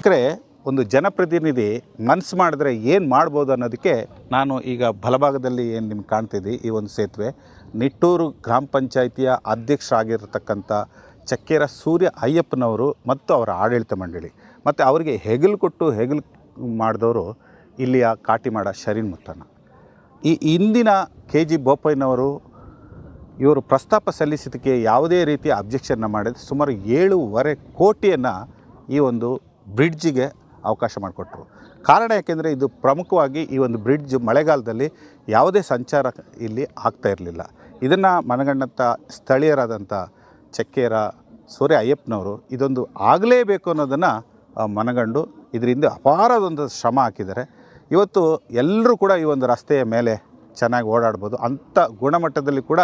ವೀಕ್ಷಕರೇ, ಒಂದು ಜನಪ್ರತಿನಿಧಿ ಮನಸ್ಸು ಮಾಡಿದ್ರೆ ಏನು ಮಾಡ್ಬೋದು ಅನ್ನೋದಕ್ಕೆ ನಾನು ಈಗ ಬಲಭಾಗದಲ್ಲಿ ಏನು ನಿಮ್ಗೆ ಕಾಣ್ತಿದ್ದೆ, ಈ ಒಂದು ಸೇತುವೆ. ನಿಟ್ಟೂರು ಗ್ರಾಮ ಪಂಚಾಯಿತಿಯ ಅಧ್ಯಕ್ಷರಾಗಿರ್ತಕ್ಕಂಥ ಚಕ್ಕೇರ ಸೂರ್ಯ ಅಯ್ಯಪ್ಪನವರು ಮತ್ತು ಅವರ ಆಡಳಿತ ಮಂಡಳಿ. ಮತ್ತು ಅವರಿಗೆ ಹೆಗಲು ಕೊಟ್ಟು ಹೆಗಲು ಮಾಡಿದವರು ಇಲ್ಲಿಯ ಕಾಟಿಮಾಡ ಶರೀನ್ ಮುತ್ತಣ್ಣ. ಈ ಇಂದಿನ ಕೆ ಜಿ ಬೋಪಯ್ಯನವರು ಇವರು ಪ್ರಸ್ತಾಪ ಸಲ್ಲಿಸಿದ್ದಕ್ಕೆ ಯಾವುದೇ ರೀತಿಯ ಅಬ್ಜೆಕ್ಷನ್ನ ಮಾಡಿದ ಸುಮಾರು ಏಳೂವರೆ ಕೋಟಿಯನ್ನು ಈ ಒಂದು ಬ್ರಿಡ್ಜಿಗೆ ಅವಕಾಶ ಮಾಡಿಕೊಟ್ರು. ಕಾರಣ ಯಾಕೆಂದರೆ ಇದು ಪ್ರಮುಖವಾಗಿ ಈ ಒಂದು ಬ್ರಿಡ್ಜ್ ಮಳೆಗಾಲದಲ್ಲಿ ಯಾವುದೇ ಸಂಚಾರ ಇಲ್ಲಿ ಆಗ್ತಾ ಇರಲಿಲ್ಲ. ಇದನ್ನು ಮನಗಂಡಂಥ ಸ್ಥಳೀಯರಾದಂಥ ಚಕ್ಕೇರ, ಸೂರ್ಯ ಅಯ್ಯಪ್ಪನವರು ಇದೊಂದು ಆಗಲೇಬೇಕು ಅನ್ನೋದನ್ನು ಮನಗಂಡು ಇದರಿಂದ ಅಪಾರದೊಂದು ಶ್ರಮ ಹಾಕಿದ್ದಾರೆ. ಇವತ್ತು ಎಲ್ಲರೂ ಕೂಡ ಈ ಒಂದು ರಸ್ತೆಯ ಮೇಲೆ ಚೆನ್ನಾಗಿ ಓಡಾಡ್ಬೋದು. ಅಂಥ ಗುಣಮಟ್ಟದಲ್ಲಿ ಕೂಡ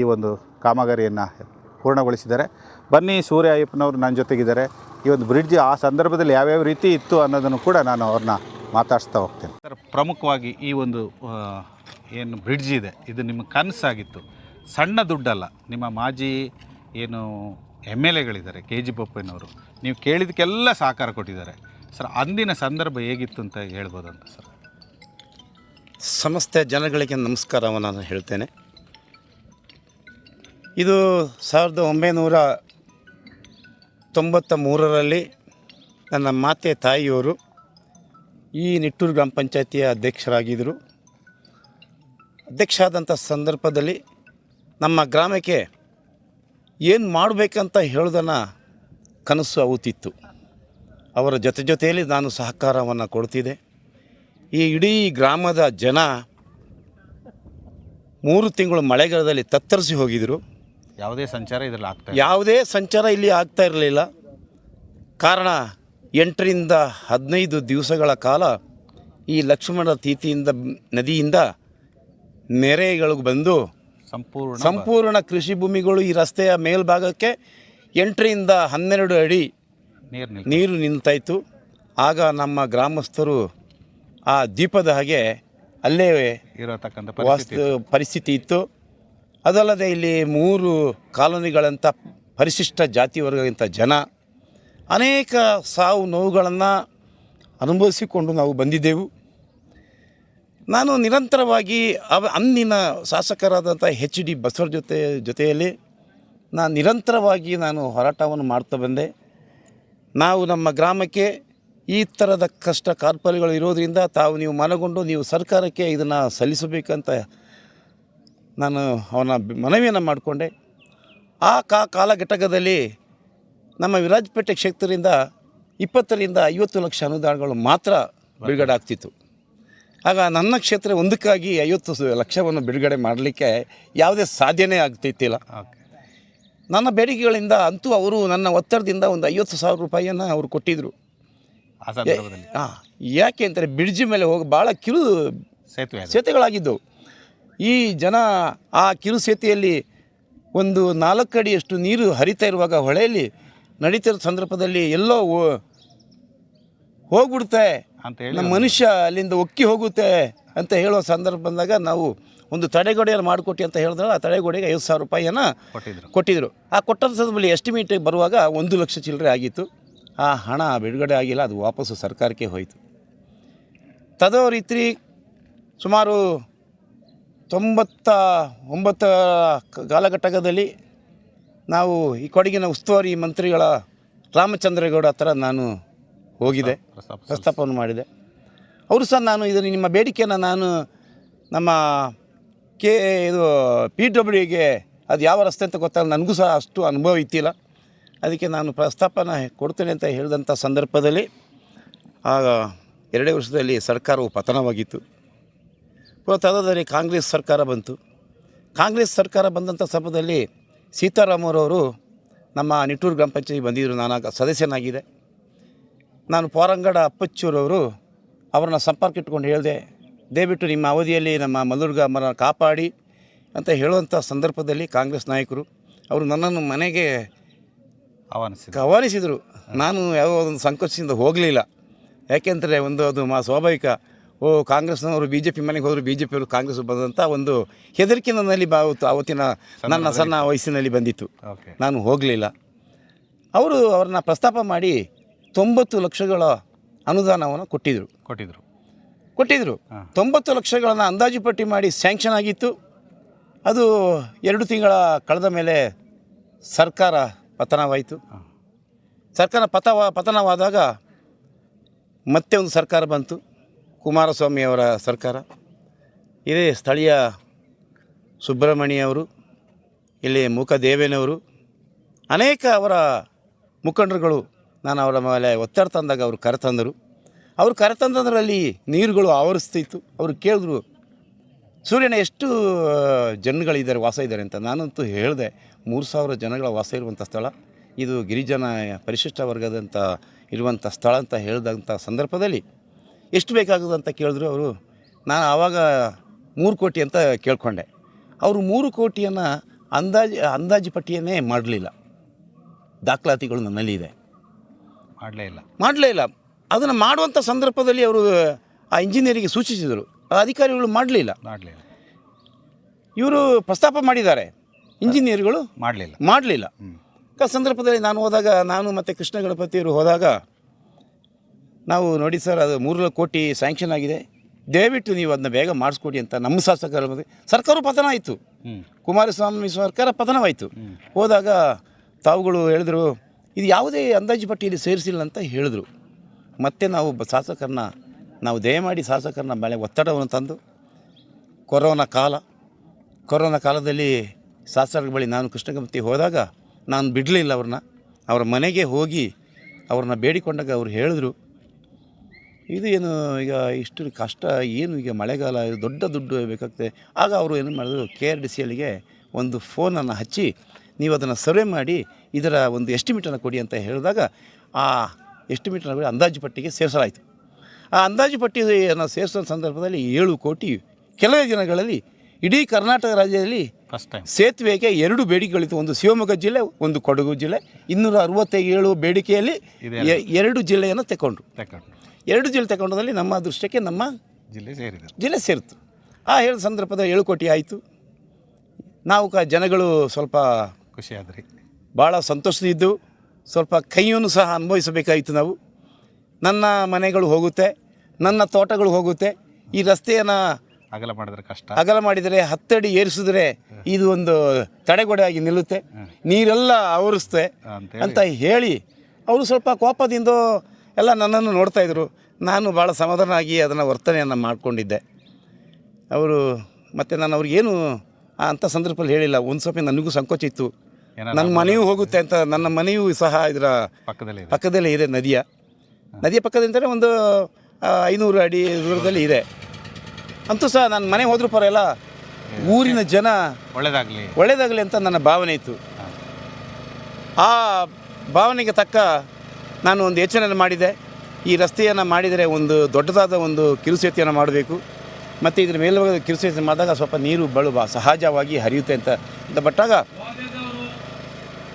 ಈ ಒಂದು ಕಾಮಗಾರಿಯನ್ನು ಪೂರ್ಣಗೊಳಿಸಿದ್ದಾರೆ. ಬನ್ನಿ ಸೂರ್ಯ ಅಯ್ಯಪ್ಪನವರು ನನ್ನ ಜೊತೆಗಿದ್ದಾರೆ. ಈ ಒಂದು ಬ್ರಿಡ್ಜ್ ಆ ಸಂದರ್ಭದಲ್ಲಿ ಯಾವ್ಯಾವ ರೀತಿ ಇತ್ತು ಅನ್ನೋದನ್ನು ಕೂಡ ನಾನು ಅವ್ರನ್ನ ಮಾತಾಡಿಸ್ತಾ ಹೋಗ್ತೇನೆ. ಸರ್ ಪ್ರಮುಖವಾಗಿ ಈ ಒಂದು ಏನು ಬ್ರಿಡ್ಜ್ ಇದೆ. ಇದು ನಿಮ್ಮ ಕನಸಾಗಿತ್ತು. ಸಣ್ಣ ದುಡ್ಡಲ್ಲ ನಿಮ್ಮ ಮಾಜಿ ಏನು ಎಂ ಎಲ್ ಎಗಳಿದ್ದಾರೆ ಕೆ ಜಿ ಬಪ್ಪಯ್ಯನವರು. ನೀವು ಕೇಳಿದಕ್ಕೆಲ್ಲ ಸಹಕಾರ ಕೊಟ್ಟಿದ್ದಾರೆ. ಸರ್ ಅಂದಿನ ಸಂದರ್ಭ ಹೇಗಿತ್ತು ಅಂತ ಹೇಳ್ಬೋದಂತ ಸರ್? ಸಮಸ್ತ ಜನಗಳಿಗೆ ನಮಸ್ಕಾರವನ್ನು ನಾನು ಹೇಳ್ತೇನೆ. ಇದು ಸಾವಿರದ ಒಂಬೈನೂರ ತೊಂಬತ್ತ ಮೂರರಲ್ಲಿ ನನ್ನ ಮಾತೆ ತಾಯಿಯವರು ಈ ನಿಟ್ಟೂರು ಗ್ರಾಮ ಪಂಚಾಯತಿಯ ಅಧ್ಯಕ್ಷರಾಗಿದ್ದರು. ಅಧ್ಯಕ್ಷ ಆದಂಥ ಸಂದರ್ಭದಲ್ಲಿ ನಮ್ಮ ಗ್ರಾಮಕ್ಕೆ ಏನು ಮಾಡಬೇಕಂತ ಹೇಳೋದನ್ನು ಕನಸು ಅವುತಿತ್ತು ಅವರ ಜೊತೆ ಜೊತೆಯಲ್ಲಿ ನಾನು ಸಹಕಾರವನ್ನು ಕೊಡ್ತಿದ್ದೆ. ಈ ಇಡೀ ಗ್ರಾಮದ ಜನ ಮೂರು ತಿಂಗಳು ಮಳೆಗಾಲದಲ್ಲಿ ತತ್ತರಿಸಿ ಹೋಗಿದ್ದರು ಯಾವುದೇ ಸಂಚಾರ ಇದರಲ್ಲಿ ಆಗ್ತಾ ಇಲ್ಲ. ಯಾವುದೇ ಸಂಚಾರ ಇಲ್ಲಿ ಆಗ್ತಾ ಇರಲಿಲ್ಲ. ಕಾರಣ ಎಂಟರಿಂದ ಹದಿನೈದು ದಿವಸಗಳ ಕಾಲ ಈ ಲಕ್ಷ್ಮಣ ತೀತಿಯಿಂದ ನದಿಯಿಂದ ನೆರೆಗಳು ಬಂದು ಸಂಪೂರ್ಣ ಸಂಪೂರ್ಣ ಕೃಷಿ ಭೂಮಿಗಳು ಈ ರಸ್ತೆಯ ಮೇಲ್ಭಾಗಕ್ಕೆ ಎಂಟರಿಂದ ಹನ್ನೆರಡು ಅಡಿ ನೀರು ನೀರು ನಿಂತಾಯಿತು ಆಗ ನಮ್ಮ ಗ್ರಾಮಸ್ಥರು ಆ ದೀಪದ ಹಾಗೆ ಅಲ್ಲೇ ಇರತಕ್ಕಂಥ ಪರಿಸ್ಥಿತಿ ವಾಸ್ತು ಪರಿಸ್ಥಿತಿ ಇತ್ತು. ಅದಲ್ಲದೆ ಇಲ್ಲಿ ಮೂರು ಕಾಲೋನಿಗಳಂಥ ಪರಿಶಿಷ್ಟ ಜಾತಿ ವರ್ಗದಂಥ ಜನ ಅನೇಕ ಸಾವು ನೋವುಗಳನ್ನು ಅನುಭವಿಸಿಕೊಂಡು ನಾವು ಬಂದಿದ್ದೆವು. ನಾನು ನಿರಂತರವಾಗಿ ಅವ ಅಂದಿನ ಶಾಸಕರಾದಂಥ ಎಚ್ ಡಿ ಬಸವರ ಜೊತೆ ಜೊತೆಯಲ್ಲಿ ನಾನು ನಿರಂತರವಾಗಿ ನಾನು ಹೋರಾಟವನ್ನು ಮಾಡ್ತಾ ಬಂದೆ. ನಾವು ನಮ್ಮ ಗ್ರಾಮಕ್ಕೆ ಈ ಥರದ ಕಷ್ಟ ಕಾರ್ಪಲ್ಯಗಳು ಇರೋದರಿಂದ ತಾವು ನೀವು ಮನಗೊಂಡು ನೀವು ಸರ್ಕಾರಕ್ಕೆ ಇದನ್ನು ಸಲ್ಲಿಸಬೇಕಂತ ನಾನು ಅವನ ಮನವಿಯನ್ನು ಮಾಡಿಕೊಂಡೆ. ಆ ಕಾ ಕಾಲಘಟ್ಟದಲ್ಲಿ ನಮ್ಮ ವಿರಾಜಪೇಟೆ ಕ್ಷೇತ್ರದಿಂದ ಇಪ್ಪತ್ತರಿಂದ ಐವತ್ತು ಲಕ್ಷ ಅನುದಾನಗಳು ಮಾತ್ರ ಬಿಡುಗಡೆ ಆಗ್ತಿತ್ತು. ಆಗ ನನ್ನ ಕ್ಷೇತ್ರ ಒಂದಕ್ಕಾಗಿ ಐವತ್ತು ಲಕ್ಷವನ್ನು ಬಿಡುಗಡೆ ಮಾಡಲಿಕ್ಕೆ ಯಾವುದೇ ಸಾಧ್ಯನೇ ಆಗ್ತಿತ್ತಿಲ್ಲ. ನನ್ನ ಬೇಡಿಕೆಗಳಿಂದ ಅಂತೂ ಅವರು ನನ್ನ ಒತ್ತಡದಿಂದ ಒಂದು ಐವತ್ತು ಸಾವಿರ ರೂಪಾಯಿಯನ್ನು ಅವರು ಕೊಟ್ಟಿದ್ದರು ಹಾಂ ಯಾಕೆ ಅಂತಾರೆ ಬ್ರಿಡ್ಜ್ ಮೇಲೆ ಹೋಗಿ ಭಾಳ ಕಿರು ಸೇತುವೆ. ಸೇತುವೆಗಳಾಗಿದ್ದವು. ಈ ಜನ ಆ ಕಿರುಸೇತಿಯಲ್ಲಿ ಒಂದು ನಾಲ್ಕು ಅಡಿಯಷ್ಟು ನೀರು ಹರಿತಾ ಇರುವಾಗ ಹೊಳೆಯಲ್ಲಿ ನಡೀತಿರೋ ಸಂದರ್ಭದಲ್ಲಿ ಎಲ್ಲೋ ಹೋಗ್ಬಿಡುತ್ತೆ. ಅಂತ ಹೇಳಿ ನಮ್ಮ ಮನುಷ್ಯ ಅಲ್ಲಿಂದ ಒಕ್ಕಿ ಹೋಗುತ್ತೆ ಅಂತ ಹೇಳೋ ಸಂದರ್ಭ ಬಂದಾಗ ನಾವು ಒಂದು ತಡೆಗೋಡೆಯನ್ನು ಮಾಡಿಕೊಟ್ಟಿ ಅಂತ ಹೇಳಿದ್ರೆ ಆ ತಡೆಗೋಡೆಗೆ ಐದು ಸಾವಿರ ರೂಪಾಯಿಯನ್ನು ಕೊಟ್ಟಿದ್ರು. ಕೊಟ್ಟಿದ್ದರು ಆ ಕೊಟ್ಟ ಸಂದರ್ಭದಲ್ಲಿ ಎಸ್ಟಿಮೇಟಿಗೆ ಬರುವಾಗ ಒಂದು ಲಕ್ಷ ಚಿಲ್ಲರೆ ಆಗಿತ್ತು. ಆ ಹಣ ಬಿಡುಗಡೆ ಆಗಿಲ್ಲ ಅದು ವಾಪಸ್ಸು ಸರ್ಕಾರಕ್ಕೆ ಹೋಯಿತು. ತದೋ ರೀತಿ ಸುಮಾರು ತೊಂಬತ್ತ ಒಂಬತ್ತ ಕಾಲಘಟ್ಟದಲ್ಲಿ ನಾವು ಈ ಕೊಡಗಿನ ಉಸ್ತುವಾರಿ ಮಂತ್ರಿಗಳ ರಾಮಚಂದ್ರೇಗೌಡ ಹತ್ರ ನಾನು ಹೋಗಿದೆ ಪ್ರಸ್ತಾಪ ಪ್ರಸ್ತಾಪವನ್ನು ಮಾಡಿದೆ. ಅವರು ಸಹ ನಾನು ಇದನ್ನು ನಿಮ್ಮ ಬೇಡಿಕೆಯನ್ನು ನಾನು ನಮ್ಮ ಕೆ ಇದು ಪಿ ಡಬ್ಲ್ಯೂಗೆ ಅದು ಯಾವ ರಸ್ತೆ ಅಂತ ಗೊತ್ತಾಗಲ್ಲ ನನಗೂ ಸಹ ಅಷ್ಟು ಅನುಭವ ಇತ್ತಿಲ್ಲ. ಅದಕ್ಕೆ ನಾನು ಪ್ರಸ್ತಾಪನ ಕೊಡ್ತೇನೆ ಅಂತ ಹೇಳಿದಂಥ ಸಂದರ್ಭದಲ್ಲಿ ಆಗ ಎರಡೇ ವರ್ಷದಲ್ಲಿ ಸರ್ಕಾರವು ಪತನವಾಗಿತ್ತು. ತದದಲ್ಲಿ ಕಾಂಗ್ರೆಸ್ ಸರ್ಕಾರ ಬಂತು. ಕಾಂಗ್ರೆಸ್ ಸರ್ಕಾರ ಬಂದಂಥ ಸಮಯದಲ್ಲಿ ಸೀತಾರಾಮರವರು ನಮ್ಮ ನಿಟ್ಟೂರು ಗ್ರಾಮ ಪಂಚಾಯತಿ ಬಂದಿದ್ದರು. ನಾನು ಸದಸ್ಯನಾಗಿದೆ ನಾನು ಪೋರಂಗಡ ಅಪ್ಪಚ್ಚೂರವರು ಅವರನ್ನ ಸಂಪರ್ಕ ಇಟ್ಕೊಂಡು ಹೇಳಿದೆ ದಯವಿಟ್ಟು ನಿಮ್ಮ ಅವಧಿಯಲ್ಲಿ ನಮ್ಮ ಮಲ್ಲೂರು ಮರ ಕಾಪಾಡಿ ಅಂತ ಹೇಳುವಂಥ ಸಂದರ್ಭದಲ್ಲಿ ಕಾಂಗ್ರೆಸ್ ನಾಯಕರು ಅವರು ನನ್ನನ್ನು ಮನೆಗೆ ಆಹ್ವಾನಿಸಿ ಆಹ್ವಾನಿಸಿದರು. ನಾನು ಯಾವ ಒಂದು ಸಂಕೋಚದಿಂದ ಹೋಗಲಿಲ್ಲ. ಯಾಕೆಂದರೆ ಒಂದು ಅದು ಮಾ ಸ್ವಾಭಾವಿಕ ಓ ಕಾಂಗ್ರೆಸ್ನವರು ಬಿ ಜೆ ಪಿ ಮನೆಗೆ ಹೋದರು ಬಿ ಜೆ ಪಿಯವರು ಕಾಂಗ್ರೆಸ್ ಬಂದಂಥ ಒಂದು ಹೆದರಿಕೆ ನನ್ನಲ್ಲಿ ಬಾವತ್ತು ಆವತ್ತಿನ ನನ್ನ ಸಣ್ಣ ವಯಸ್ಸಿನಲ್ಲಿ ಬಂದಿತ್ತು. ನಾನು ಹೋಗಲಿಲ್ಲ. ಅವರು ಅವ್ರನ್ನ ಪ್ರಸ್ತಾಪ ಮಾಡಿ ತೊಂಬತ್ತು ಲಕ್ಷಗಳ ಅನುದಾನವನ್ನು ಕೊಟ್ಟಿದ್ದರು ಕೊಟ್ಟಿದ್ರು. ಕೊಟ್ಟಿದ್ದರು ತೊಂಬತ್ತು ಲಕ್ಷಗಳನ್ನು ಅಂದಾಜು ಪಟ್ಟಿ ಮಾಡಿ ಸ್ಯಾಂಕ್ಷನ್ ಆಗಿತ್ತು. ಅದು ಎರಡು ತಿಂಗಳ ಕಳೆದ ಮೇಲೆ ಸರ್ಕಾರ ಪತನವಾಯಿತು. ಸರ್ಕಾರ ಪತವ ಪತನವಾದಾಗ ಮತ್ತೆ ಒಂದು ಸರ್ಕಾರ ಬಂತು. ಕುಮಾರಸ್ವಾಮಿ ಅವರ ಸರ್ಕಾರ, ಇದೇ ಸ್ಥಳೀಯ ಸುಬ್ರಹ್ಮಣ್ಯವರು, ಇಲ್ಲಿ ಮುಖದೇವೇನವರು ಅನೇಕ ಅವರ ಮುಖಂಡರುಗಳು ನಾನು ಅವರ ಮೇಲೆ ಒತ್ತಡ ತಂದಾಗ ಅವರು ಕರೆತಂದರು. ಅವರು ಕರೆತಂದದ್ರಲ್ಲಿ ನೀರುಗಳು ಆವರಿಸ್ತಿತ್ತು. ಅವರು ಕೇಳಿದ್ರು, ಸೂರ್ಯನ ಎಷ್ಟು ಜನಗಳಿದ್ದಾರೆ, ವಾಸ ಇದ್ದಾರೆ ಅಂತ? ನಾನಂತೂ ಹೇಳಿದೆ, ಮೂರು ಸಾವಿರ ಜನಗಳ ವಾಸ ಇರುವಂಥ ಸ್ಥಳ, ಇದು ಗಿರಿಜನ ಪರಿಶಿಷ್ಟ ವರ್ಗದಂಥ ಇರುವಂಥ ಸ್ಥಳ ಅಂತ ಹೇಳಿದಂಥ ಸಂದರ್ಭದಲ್ಲಿ ಎಷ್ಟು ಬೇಕಾಗುತ್ತೆ ಅಂತ ಕೇಳಿದ್ರು ಅವರು ನಾನು ಆವಾಗ ಮೂರು ಕೋಟಿ ಅಂತ ಕೇಳಿಕೊಂಡೆ. ಅವರು ಮೂರು ಕೋಟಿಯನ್ನು ಅಂದಾಜು ಅಂದಾಜು ಪಟ್ಟಿಯನ್ನೇ ಮಾಡಲಿಲ್ಲ. ದಾಖಲಾತಿಗಳು ನನ್ನಲ್ಲಿ ಇದೆ. ಮಾಡಲೇ ಇಲ್ಲ. ಮಾಡಲೇ ಇಲ್ಲ. ಅದನ್ನು ಮಾಡುವಂಥ ಸಂದರ್ಭದಲ್ಲಿ ಅವರು ಆ ಇಂಜಿನಿಯರಿಗೆ ಸೂಚಿಸಿದರು. ಆ ಅಧಿಕಾರಿಗಳು ಮಾಡಲಿಲ್ಲ ಮಾಡಲಿಲ್ಲ ಇವರು ಪ್ರಸ್ತಾಪ ಮಾಡಿದ್ದಾರೆ. ಇಂಜಿನಿಯರ್ಗಳು ಮಾಡಲಿಲ್ಲ ಮಾಡಲಿಲ್ಲ ಆ ಸಂದರ್ಭದಲ್ಲಿ ನಾನು ಹೋದಾಗ ನಾನು ಮತ್ತು ಕೃಷ್ಣ ಗಣಪತಿಯವರು ಹೋದಾಗ ನಾವು ನೋಡಿ ಸರ್ ಅದು ಮೂರು ಕೋಟಿ ಸ್ಯಾಂಕ್ಷನ್ ಆಗಿದೆ. ದಯವಿಟ್ಟು ನೀವು ಅದನ್ನ ಬೇಗ ಮಾಡಿಸ್ಕೊಡಿ ಅಂತ ನಮ್ಮ ಶಾಸಕರ ಮಧ್ಯೆ ಸರ್ಕಾರ ಪತನ ಆಯಿತು. ಕುಮಾರಸ್ವಾಮಿ ಸರ್ಕಾರ ಪತನವಾಯಿತು. ಹೋದಾಗ ತಾವುಗಳು ಹೇಳಿದ್ರು ಇದು ಯಾವುದೇ ಅಂದಾಜು ಪಟ್ಟಿಯಲ್ಲಿ ಸೇರಿಸಿಲ್ಲ ಅಂತ ಹೇಳಿದ್ರು. ಮತ್ತೆ ನಾವು ಶಾಸಕರನ್ನ ನಾವು ದಯಮಾಡಿ ಶಾಸಕರನ್ನ ಮೇಲೆ ಒತ್ತಡವನ್ನು ತಂದು ಕೊರೋನಾ ಕಾಲ ಕೊರೋನಾ ಕಾಲದಲ್ಲಿ ಶಾಸಕರ ಬಳಿ ನಾನು ಕೃಷ್ಣಗಮತಿ ಹೋದಾಗ ನಾನು ಬಿಡಲಿಲ್ಲ ಅವ್ರನ್ನ. ಅವರ ಮನೆಗೆ ಹೋಗಿ ಅವ್ರನ್ನ ಬೇಡಿಕೊಂಡಾಗ ಅವ್ರು ಹೇಳಿದ್ರು ಇದು ಏನು ಈಗ ಇಷ್ಟು ಕಷ್ಟ ಏನು ಈಗ ಮಳೆಗಾಲ ಇದು ದೊಡ್ಡ ದುಡ್ಡು ಬೇಕಾಗ್ತದೆ. ಆಗ ಅವರು ಏನು ಮಾಡಿದ್ರು ಕೆ ಆರ್ ಡಿ ಸಿ ಎಲ್ಗೆ ಒಂದು ಫೋನನ್ನು ಹಚ್ಚಿ ನೀವು ಅದನ್ನು ಸರ್ವೆ ಮಾಡಿ ಇದರ ಒಂದು ಎಸ್ಟಿಮೇಟನ್ನು ಕೊಡಿ ಅಂತ ಹೇಳಿದಾಗ ಆ ಎಸ್ಟಿಮೇಟನ್ನು ಕೊಡಿ ಅಂದಾಜು ಪಟ್ಟಿಗೆ ಸೇರಿಸಲಾಯಿತು. ಆ ಅಂದಾಜು ಪಟ್ಟಿಯನ್ನು ಸೇರಿಸೋ ಸಂದರ್ಭದಲ್ಲಿ ಏಳು ಕೋಟಿ ಕೆಲವೇ ದಿನಗಳಲ್ಲಿ ಇಡೀ ಕರ್ನಾಟಕ ರಾಜ್ಯದಲ್ಲಿ ಫಸ್ಟ್ ಟೈಮ್ ಸೇತುವೆಗೆ ಎರಡು ಬೇಡಿಕೆಗಳಿತ್ತು ಒಂದು ಶಿವಮೊಗ್ಗ ಜಿಲ್ಲೆ ಒಂದು ಕೊಡಗು ಜಿಲ್ಲೆ. ಇನ್ನೂರ ಅರವತ್ತೇಳು ಬೇಡಿಕೆಯಲ್ಲಿ ಎರಡು ಜಿಲ್ಲೆಯನ್ನು ತಗೊಂಡ್ರು ತಗೊಂಡು ಎರಡು ಜಿಲ್ಲೆ ತಗೊಂಡದಲ್ಲಿ ನಮ್ಮ ಅದೃಷ್ಟಕ್ಕೆ ನಮ್ಮ ಜಿಲ್ಲೆ ಸೇರಿದೆ. ಜಿಲ್ಲೆ ಸೇರಿತು. ಆ ಹೇಳಿದ ಸಂದರ್ಭದ ಏಳು ಕೋಟಿ ಆಯಿತು. ನಾವು ಕ ಜನಗಳು ಸ್ವಲ್ಪ ಖುಷಿಯಾದ್ರಿ. ಭಾಳ ಸಂತೋಷದಿದ್ದು ಸ್ವಲ್ಪ ಕೈಯನ್ನು ಸಹ ಅನುಭವಿಸಬೇಕಾಯಿತು ನಾವು. ನನ್ನ ಮನೆಗಳು ಹೋಗುತ್ತೆ ನನ್ನ ತೋಟಗಳು ಹೋಗುತ್ತೆ. ಈ ರಸ್ತೆಯನ್ನು ಅಗಲ ಮಾಡಿದರೆ ಕಷ್ಟ. ಅಗಲ ಮಾಡಿದರೆ ಹತ್ತಡಿ ಏರಿಸಿದ್ರೆ ಇದು ಒಂದು ತಡೆಗೋಡೆ ಆಗಿ ನಿಲ್ಲುತ್ತೆ ನೀರೆಲ್ಲ ಆವರಿಸುತ್ತೆ ಅಂತ ಅಂತ ಹೇಳಿ ಅವರು ಸ್ವಲ್ಪ ಕೋಪದಿಂದ ಎಲ್ಲ ನನ್ನನ್ನು ನೋಡ್ತಾ ಇದ್ರು. ನಾನು ಭಾಳ ಸಮಾಧಾನ ಆಗಿ ಅದನ್ನು ವರ್ತನೆಯನ್ನು ಮಾಡಿಕೊಂಡಿದ್ದೆ. ಅವರು ಮತ್ತು ನಾನು ಅವ್ರಿಗೇನು ಅಂಥ ಸಂದರ್ಭದಲ್ಲಿ ಹೇಳಿಲ್ಲ. ಒಂದು ಸ್ವಲ್ಪ ನನಗೂ ಸಂಕೋಚ ಇತ್ತು. ನನ್ನ ಮನೆಯೂ ಹೋಗುತ್ತೆ ಅಂತ ನನ್ನ ಮನೆಯೂ ಸಹ ಇದರ ಪಕ್ಕದಲ್ಲಿ ಪಕ್ಕದಲ್ಲೇ ಇದೆ ನದಿಯ. ನದಿಯ ಪಕ್ಕದಿಂದಲೇ ಒಂದು ಐನೂರು ಅಡಿ ದೂರದಲ್ಲಿ ಇದೆ. ಅಂತೂ ಸಹ ನನ್ನ ಮನೆ ಹೋದ್ರೂ ಎಲ್ಲ ಊರಿನ ಜನ ಒಳ್ಳೇದಾಗಲಿ. ಒಳ್ಳೆಯದಾಗಲಿ ಅಂತ ನನ್ನ ಭಾವನೆ ಇತ್ತು. ಆ ಭಾವನೆಗೆ ತಕ್ಕ ನಾನು ಒಂದು ಯೋಚನೆ ಮಾಡಿದೆ. ಈ ರಸ್ತೆಯನ್ನು ಮಾಡಿದರೆ ಒಂದು ದೊಡ್ಡದಾದ ಒಂದು ಕಿರುಸೇತಿಯನ್ನು ಮಾಡಬೇಕು. ಮತ್ತು ಇದರ ಮೇಲ್ಭಾಗದ ಕಿರುಸೇತಿ ಮಾಡಿದಾಗ ಸ್ವಲ್ಪ ನೀರು ಬಳು ಸಹಜವಾಗಿ ಹರಿಯುತ್ತೆ ಅಂತ. ಅಂತ ಬಟ್ಟಾಗ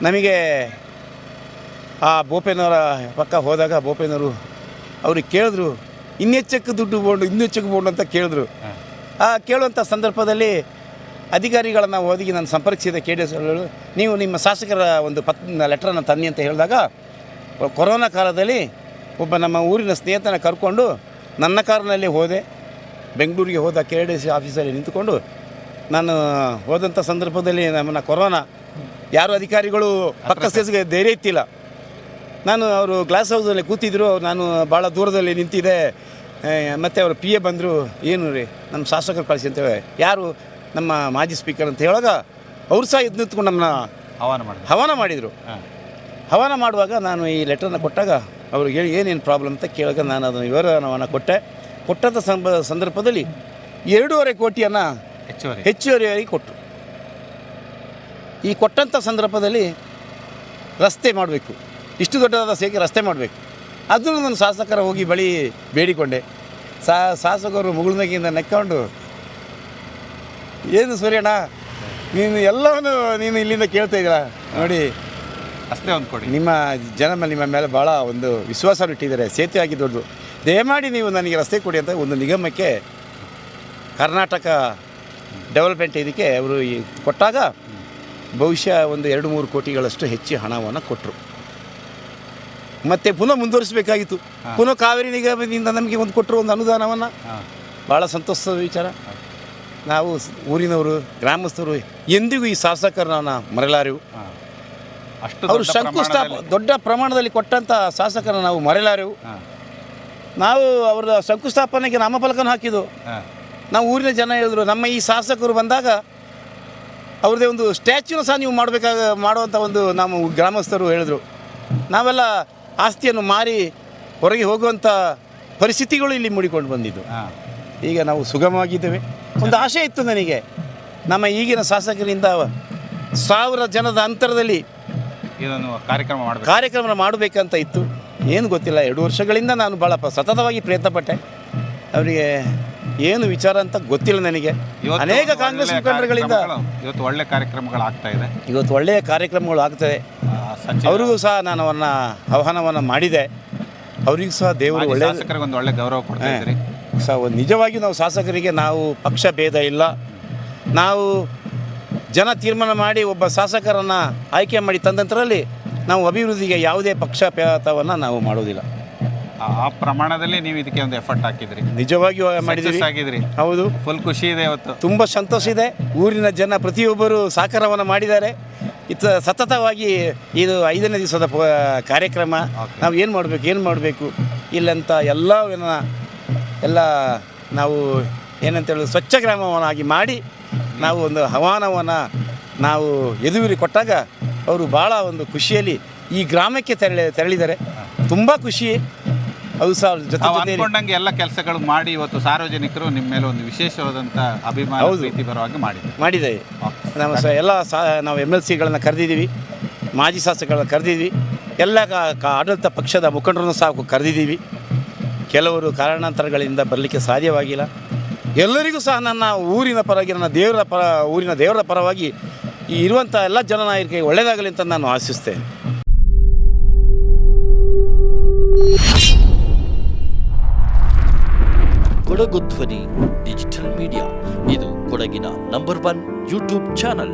ನಮಗೆ ಆ ಬೋಪೇನವರ ಪಕ್ಕ ಹೋದಾಗ ಬೋಪೇನವರು ಅವ್ರಿಗೆ ಕೇಳಿದ್ರು, ಇನ್ನೆಚ್ಚಕ್ಕೆ ದುಡ್ಡು ಬೋಂಡು ಇನ್ನೆಚ್ಚಕ್ಕೆ ಬೋಂಡು ಅಂತ ಕೇಳಿದ್ರು. ಆ ಕೇಳುವಂಥ ಸಂದರ್ಭದಲ್ಲಿ ಅಧಿಕಾರಿಗಳನ್ನು ಓದಿಗೆ ನಾನು ಸಂಪರ್ಕಿಸಿದ ಕೆ ಡಿ ಎಸ್ ನೀವು ನಿಮ್ಮ ಶಾಸಕರ ಒಂದು ಪತ್ ಲೆಟ್ರನ್ನು ತನ್ನಿ ಅಂತ ಹೇಳಿದಾಗ ಕೊರೋನಾ ಕಾಲದಲ್ಲಿ ಒಬ್ಬ ನಮ್ಮ ಊರಿನ ಸ್ನೇಹಿತನ ಕರ್ಕೊಂಡು ನನ್ನ ಕಾರಿನಲ್ಲಿ ಹೋದೆ. ಬೆಂಗಳೂರಿಗೆ ಹೋದ ಕೆ ಡಿ ಸಿ ಆಫೀಸಲ್ಲಿ ನಿಂತುಕೊಂಡು ನಾನು ಹೋದಂಥ ಸಂದರ್ಭದಲ್ಲಿ ನಮ್ಮನ್ನು ಕೊರೋನಾ ಯಾರು ಅಧಿಕಾರಿಗಳು ಪಕ್ಕ ಸೇಸಿಗೆ ಧೈರ್ಯ ಇತ್ತಿಲ್ಲ. ನಾನು ಅವರು ಗ್ಲಾಸ್ ಹೌಸಲ್ಲಿ ಕೂತಿದ್ರು. ನಾನು ಭಾಳ ದೂರದಲ್ಲಿ ನಿಂತಿದ್ದೆ. ಮತ್ತು ಅವರು ಪಿ ಎ ಬಂದರು. ಏನು ರೀ ನಮ್ಮ ಶಾಸಕರು ಕಳಿಸಿ ಅಂತೇಳಿ ಯಾರು ನಮ್ಮ ಮಾಜಿ ಸ್ಪೀಕರ್ ಅಂತ ಹೇಳಾಗ ಅವರು ಸಹ ಇದು ನಿಂತ್ಕೊಂಡು ನಮ್ಮನ್ನ ಹವಾನ ಮಾಡಿದ್ರು. ಹವಾನ ಮಾಡಿದರು. ಹಾಂ. ಹವಾನ ಮಾಡುವಾಗ ನಾನು ಈ ಲೆಟ್ರನ್ನ ಕೊಟ್ಟಾಗ ಅವ್ರಿಗೆ ಹೇಳಿ ಏನೇನು ಪ್ರಾಬ್ಲಮ್ ಅಂತ ಕೇಳಾಗ ನಾನು ಅದನ್ನು ವಿವರವನ್ನು ಕೊಟ್ಟೆ. ಕೊಟ್ಟಂಥ ಸಂಬ ಸಂದರ್ಭದಲ್ಲಿ ಎರಡೂವರೆ ಕೋಟಿಯನ್ನು ಹೆಚ್ಚುವರಿ. ಹೆಚ್ಚುವರಿಯಾಗಿ ಕೊಟ್ಟರು. ಈ ಕೊಟ್ಟಂಥ ಸಂದರ್ಭದಲ್ಲಿ ರಸ್ತೆ ಮಾಡಬೇಕು. ಇಷ್ಟು ದೊಡ್ಡದಾದ ಸೇಕೆ ರಸ್ತೆ ಮಾಡಬೇಕು. ಅದನ್ನು ನಾನು ಶಾಸಕರ ಹೋಗಿ ಬಳಿ ಬೇಡಿಕೊಂಡೆ. ಸಾ ಶಾಸಕರು ಮುಗುಳ್ನಗಿಂದ ನೆಕ್ಕೊಂಡು ಏನು ಸೂರ್ಯಣ್ಣ ನೀನು ಎಲ್ಲವನ್ನು ನೀನು ಇಲ್ಲಿಂದ ಕೇಳ್ತಾ ಇದ್ದೀರ ನೋಡಿ ಅಷ್ಟೇ ಒಂದು ಕೊಡಿ. ನಿಮ್ಮ ಜನ ನಿಮ್ಮ ಮೇಲೆ ಭಾಳ ಒಂದು ವಿಶ್ವಾಸ ಇಟ್ಟಿದ್ದಾರೆ. ಸೇತುವೆ ಆಗಿ ದೊಡ್ಡದು. ದಯಮಾಡಿ ನೀವು ನನಗೆ ರಸ್ತೆ ಕೊಡಿ ಅಂತ ಒಂದು ನಿಗಮಕ್ಕೆ ಕರ್ನಾಟಕ ಡೆವಲಪ್ಮೆಂಟ್ ಇದಕ್ಕೆ ಅವರು ಈ ಕೊಟ್ಟಾಗ ಬಹುಶಃ ಒಂದು ಎರಡು ಮೂರು ಕೋಟಿಗಳಷ್ಟು ಹೆಚ್ಚು ಹಣವನ್ನು ಕೊಟ್ಟರು. ಮತ್ತೆ ಪುನಃ ಮುಂದುವರಿಸಬೇಕಾಗಿತ್ತು. ಪುನಃ ಕಾವೇರಿ ನಿಗಮದಿಂದ ನಮಗೆ ಒಂದು ಕೊಟ್ಟರು ಒಂದು ಅನುದಾನವನ್ನು. ಭಾಳ ಸಂತೋಷದ ವಿಚಾರ. ನಾವು ಊರಿನವರು ಗ್ರಾಮಸ್ಥರು ಎಂದಿಗೂ ಈ ಶಾಸಕರನ್ನ ಮರೆಲಾರೆವು ಅವರು ಶಂಕುಸ್ಥಾಪ ದೊಡ್ಡ ಪ್ರಮಾಣದಲ್ಲಿ ಕೊಟ್ಟಂಥ ಶಾಸಕರನ್ನು ನಾವು ಮರೆಯಲಾರೆವು. ನಾವು ಅವರ ಶಂಕುಸ್ಥಾಪನೆಗೆ ನಾಮಫಲಕನ ಹಾಕಿದ್ದು ನಾವು ಊರಿನ ಜನ ಹೇಳಿದ್ರು ನಮ್ಮ ಈ ಶಾಸಕರು ಬಂದಾಗ ಅವ್ರದ್ದೇ ಒಂದು ಸ್ಟ್ಯಾಚ್ಯೂನ ಸಹ ನೀವು ಮಾಡಬೇಕಾಗ ಮಾಡುವಂಥ ಒಂದು ನಮ್ಮ ಗ್ರಾಮಸ್ಥರು ಹೇಳಿದ್ರು. ನಾವೆಲ್ಲ ಆಸ್ತಿಯನ್ನು ಮಾರಿ ಹೊರಗೆ ಹೋಗುವಂಥ ಪರಿಸ್ಥಿತಿಗಳು ಇಲ್ಲಿ ಮೂಡಿಕೊಂಡು ಬಂದಿದ್ದು. ಈಗ ನಾವು ಸುಗಮವಾಗಿದ್ದೇವೆ. ಒಂದು ಆಶೆ ಇತ್ತು ನನಗೆ. ನಮ್ಮ ಈಗಿನ ಶಾಸಕರಿಂದ ಸಾವಿರ ಜನದ ಅಂತರದಲ್ಲಿ ಇದನ್ನು ಕಾರ್ಯಕ್ರಮ ಮಾಡಬೇಕು. ಕಾರ್ಯಕ್ರಮ ಮಾಡಬೇಕಂತ ಇತ್ತು. ಏನು ಗೊತ್ತಿಲ್ಲ ಎರಡು ವರ್ಷಗಳಿಂದ ನಾನು ಭಾಳ ಪ- ಸತತವಾಗಿ ಪ್ರಯತ್ನ ಪಟ್ಟೆ ಅವರಿಗೆ ಏನು ವಿಚಾರ ಅಂತ ಗೊತ್ತಿಲ್ಲ ನನಗೆ. ಇವತ್ತು ಅನೇಕ ಒಂದು ಕಾಂಗ್ರೆಸ್ ಒಳ್ಳೆ ಮುಖಂಡರುಗಳಿಂದ ಕಾರ್ಯಕ್ರಮಗಳು- ಇವತ್ತು ಒಳ್ಳೆ ಕಾರ್ಯಕ್ರಮಗಳು ಆಗ್ತಾ ಇದೆ. ಇವತ್ತು ಒಳ್ಳೆಯ ಕಾರ್ಯಕ್ರಮಗಳು ಆಗ್ತದೆ. ಆ, ಸಚಿವ ಅವರಿಗೂ ಸಹ ನಾನು ಅವನ್ನ ಆಹ್ವಾನವನ್ನು ಮಾಡಿದೆ. ಅವರಿಗೂ ಸಹ ದೇವರು ಮಾಜಿ ಒಳ್ಳೆಯ ಶಾಸಕರಿಗೆ ಒಂದು ಒಳ್ಳೆ ಗೌರವ ಕೊಡ್ತಾ ಇದ್ದೀರಿ. ಸಹ ಒಂದು ನಿಜವಾಗಿಯೂ ನಾವು ಶಾಸಕರಿಗೆ ನಾವು ಪಕ್ಷ ಭೇದ ಇಲ್ಲ. ನಾವು ಜನ ತೀರ್ಮಾನ ಮಾಡಿ ಒಬ್ಬ ಶಾಸಕರನ್ನು ಆಯ್ಕೆ ಮಾಡಿ ತಂದಂತರಲ್ಲಿ ನಾವು ಅಭಿವೃದ್ಧಿಗೆ ಯಾವುದೇ ಪಕ್ಷಪಾತವನ್ನು ನಾವು ಮಾಡೋದಿಲ್ಲ. ಆ- ಪ್ರಮಾಣದಲ್ಲಿ ನೀವು ಇದಕ್ಕೆ ಒಂದು ಎಫರ್ಟ್ ಹಾಕಿದ್ರಿ. ನಿಜವಾಗಿಯೂ ಮಾಡಿದ್ದೀವಿ. ಆಗಿದ್ರಿ. ಹೌದು. ಫುಲ್ ಖುಷಿ ಇದೆ ಇವತ್ತು. ತುಂಬ ಸಂತೋಷ ಇದೆ. ಊರಿನ ಜನ ಪ್ರತಿಯೊಬ್ಬರು ಸಹಕಾರವನ್ನು ಮಾಡಿದ್ದಾರೆ. ಇತ್ತ ಸತತವಾಗಿ ಇದು ಐದನೇ ದಿವಸದ ಕಾರ್ಯಕ್ರಮ. ನಾವು ಏನು ಮಾಡಬೇಕು ಏನು ಮಾಡಬೇಕು ಇಲ್ಲಂತ ಎಲ್ಲ ಎಲ್ಲ ನಾವು ಏನಂತ ಹೇಳಿದ್ರು ಸ್ವಚ್ಛ ಗ್ರಾಮವನ್ನಾಗಿ ಮಾಡಿ ನಾವು ಒಂದು ಹವಾನವನ್ನು ನಾವು ಎದುರಿ ಕೊಟ್ಟಾಗ ಅವರು ಭಾಳ ಒಂದು ಖುಷಿಯಲ್ಲಿ ಈ ಗ್ರಾಮಕ್ಕೆ ತೆರಳಿ ತೆರಳಿದ್ದಾರೆ. ತುಂಬ ಖುಷಿ. ಅದು ಸಹ ಜೊತೆ ನಾವು ಎಲ್ಲ ಕೆಲಸಗಳು ಮಾಡಿ ಇವತ್ತು ಸಾರ್ವಜನಿಕರು ನಿಮ್ಮ ಮೇಲೆ ಒಂದು ವಿಶೇಷವಾದಂಥ ಅಭಿಮಾನ ರೀತಿ ಬರುವಾಗೆ ಮಾಡಿ ಮಾಡಿದ್ದೇವೆ ನಮ್ಮ ಸ ಎಲ್ಲ ಸಾ ನಾವು ಎಂ ಎಲ್ ಸಿಗಳನ್ನ ಕರೆದಿದ್ದೀವಿ. ಮಾಜಿ ಶಾಸಕಗಳನ್ನ ಕರೆದಿದ್ವಿ ಎಲ್ಲ ಆಡಳಿತ ಪಕ್ಷದ ಮುಖಂಡರನ್ನು ಸಹ ಕರೆದಿದ್ದೀವಿ. ಕೆಲವರು ಕಾರಣಾಂತರಗಳಿಂದ ಬರಲಿಕ್ಕೆ ಸಾಧ್ಯವಾಗಿಲ್ಲ. ಎಲ್ಲರಿಗೂ ಸಹ ನನ್ನ ಊರಿನ ಪರವಾಗಿ, ನನ್ನ ದೇವರ ಪರ, ಊರಿನ ದೇವರ ಪರವಾಗಿ ಈ ಇರುವಂಥ ಎಲ್ಲ ಜನನಾಯಕರಿಗೆ ಒಳ್ಳೆಯದಾಗಲಿ ಅಂತ ನಾನು ಆಶಿಸ್ತೇನೆ. ಕೊಡಗು ಧ್ವನಿ, ಡಿಜಿಟಲ್ ಮೀಡಿಯಾ. ಇದು ಕೊಡಗಿನ ನಂಬರ್ ಒನ್ ಯೂಟ್ಯೂಬ್ ಚಾನಲ್.